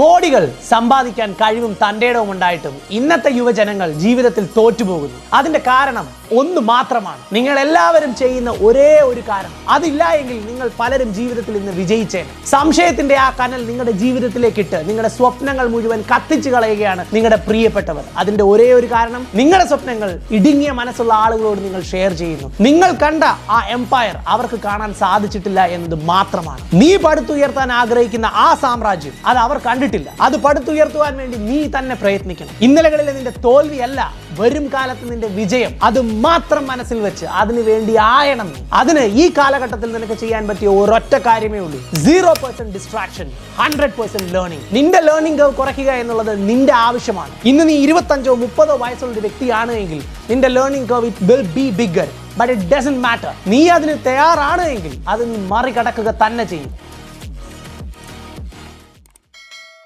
കോടികൾ സമ്പാദിക്കാൻ കഴിവും തന്റെടവും ഉണ്ടായിട്ടും ഇന്നത്തെ യുവജനങ്ങൾ ജീവിതത്തിൽ തോറ്റുപോകുന്നു. അതിന്റെ കാരണം ഒന്ന് മാത്രമാണ്. നിങ്ങൾ എല്ലാവരും ചെയ്യുന്ന ഒരേ ഒരു കാരണം അതില്ല എങ്കിൽ നിങ്ങൾ പലരും ജീവിതത്തിൽ ഇന്ന് വിജയിച്ചേനെ. സംശയത്തിന്റെ ആ കനൽ നിങ്ങളുടെ ജീവിതത്തിലേക്ക് ഇട്ട് നിങ്ങളുടെ സ്വപ്നങ്ങൾ മുഴുവൻ കത്തിച്ചു കളയുകയാണ് നിങ്ങളുടെ പ്രിയപ്പെട്ടവർ. അതിന്റെ ഒരേ ഒരു കാരണം നിങ്ങളുടെ സ്വപ്നങ്ങൾ ഇടുങ്ങിയ മനസ്സുള്ള ആളുകളോട് നിങ്ങൾ ഷെയർ ചെയ്യുന്നു. നിങ്ങൾ കണ്ട ആ എംപയർ അവർക്ക് കാണാൻ സാധിച്ചിട്ടില്ല എന്നത് മാത്രമാണ്. നീ പടുത്തുയർത്താൻ ആഗ്രഹിക്കുന്ന ആ സാമ്രാജ്യം അത് അവർ കണ്ടിട്ടില്ല. അത് പടുത്തുയർത്തുവാൻ വേണ്ടി നീ തന്നെ പ്രയത്നിക്കണം. ഇന്നലകളിലെ നിന്റെ തോൽവിയല്ല വരും കാലത്ത് നിന്റെ വിജയം. അത് മാത്രം മനസ്സിൽ വെച്ച് അതിനു വേണ്ടി ആയണം അതിന് ഈ കാലഘട്ടത്തിൽ നിനക്ക് ചെയ്യാൻ പറ്റിയ ഒരൊറ്റ കാര്യമേ ഉള്ളൂ. Zero percent distraction hundred percent learning നിന്റെ ലേണിംഗ് കവ് കുറയ്ക്കുക എന്നുള്ളത് നിന്റെ ആവശ്യമാണ്. ഇന്ന് നീ ഇരുപത്തഞ്ചോ മുപ്പതോ വയസ്സുള്ള ഒരു വ്യക്തിയാണ് എങ്കിൽ നിന്റെ learning curve it will be bigger but it doesn't matter നീ അതിന് തയ്യാറാണ് എങ്കിൽ അത് നീ മറികടക്കുക തന്നെ ചെയ്യും.